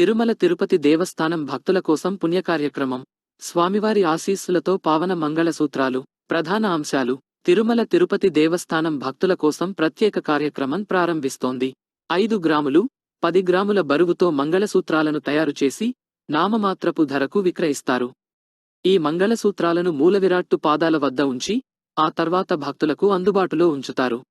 తిరుమల తిరుపతి దేవస్థానం భక్తుల కోసం పుణ్యకార్యక్రమం. స్వామివారి ఆశీస్సులతో పావన మంగళసూత్రాలు. ప్రధాన అంశాలు. తిరుమల తిరుపతి దేవస్థానం భక్తుల కోసం ప్రత్యేక కార్యక్రమం ప్రారంభిస్తోంది. ఐదు గ్రాములు పది గ్రాముల బరువుతో మంగళసూత్రాలను తయారు చేసి నామమాత్రపు ధరకు విక్రయిస్తారు. ఈ మంగళసూత్రాలను మూలవిరాట్టు పాదాల వద్ద ఉంచి ఆ తర్వాత భక్తులకు అందుబాటులో ఉంచుతారు.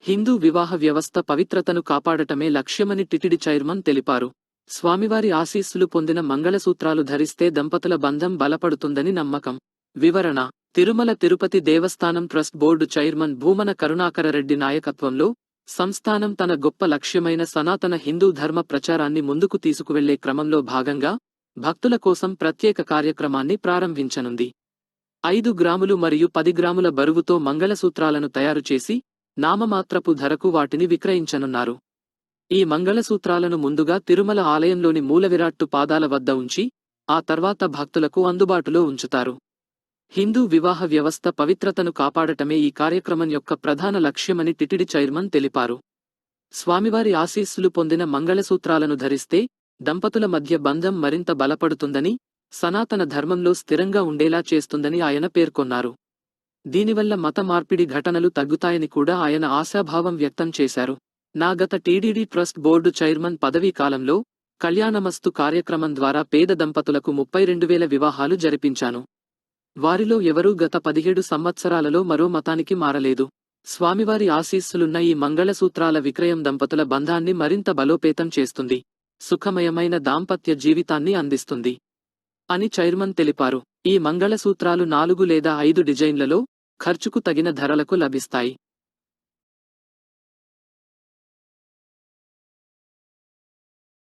హిందూ వివాహ వ్యవస్థ పవిత్రతను కాపాడటమే లక్ష్యమని టిటిడి చైర్మన్ తెలిపారు. స్వామివారి ఆశీస్సులు పొందిన మంగళసూత్రాలు ధరిస్తే దంపతుల బంధం బలపడుతుందని నమ్మకం. వివరణ Tirumala Tirupati Devasthanam trust board chairman Bhumana Karunakarareddy నాయకత్వంలో సంస్థానం తన గొప్ప లక్ష్యమైన సనాతన హిందూ ధర్మ ప్రచారాన్ని ముందుకు తీసుకువెళ్ళే క్రమంలో భాగంగా భక్తుల కోసం ప్రత్యేక కార్యక్రమాన్ని ప్రారంభించనుంది. ఐదు గ్రాములు మరియు పది గ్రాముల బరువుతో మంగళసూత్రాలను తయారు చేసి నామమాత్రపు ధరకు వాటిని విక్రయించనున్నారు. ఈ మంగళసూత్రాలను ముందుగా తిరుమల ఆలయంలోని మూలవిరాట్టు పాదాల వద్ద ఉంచి ఆ తర్వాత భక్తులకు అందుబాటులో ఉంచుతారు. హిందూ వివాహ వ్యవస్థ పవిత్రతను కాపాడటమే ఈ కార్యక్రమం యొక్క ప్రధాన లక్ష్యమని టిటిడి చైర్మన్ తెలిపారు. స్వామివారి ఆశీస్సులు పొందిన మంగళసూత్రాలను ధరిస్తే దంపతుల మధ్య బంధం మరింత బలపడుతుందని సనాతన ధర్మంలో స్థిరంగా ఉండేలా చేస్తుందని ఆయన పేర్కొన్నారు. దీనివల్ల మత మార్పిడి ఘటనలు తగ్గుతాయని కూడా ఆయన ఆశాభావం వ్యక్తం చేశారు. నా గత టీడీడీ ట్రస్ట్ బోర్డు చైర్మన్ పదవీ కాలంలో కళ్యాణమస్తు కార్యక్రమం ద్వారా పేద దంపతులకు ముప్పై రెండు వేల వివాహాలు జరిపించాను. వారిలో ఎవరూ గత పదిహేడు సంవత్సరాలలో మరో మతానికి మారలేదు. స్వామివారి ఆశీస్సులున్న ఈ మంగళసూత్రాల విక్రయం దంపతుల బంధాన్ని మరింత బలోపేతం చేస్తుంది. సుఖమయమైన దాంపత్య జీవితాన్ని అందిస్తుంది. అని చైర్మన్ తెలిపారు. ఈ మంగళసూత్రాలు నాలుగు లేదా ఐదు డిజైన్లలో ఖర్చుకు తగిన ధరలకు లభిస్తాయి.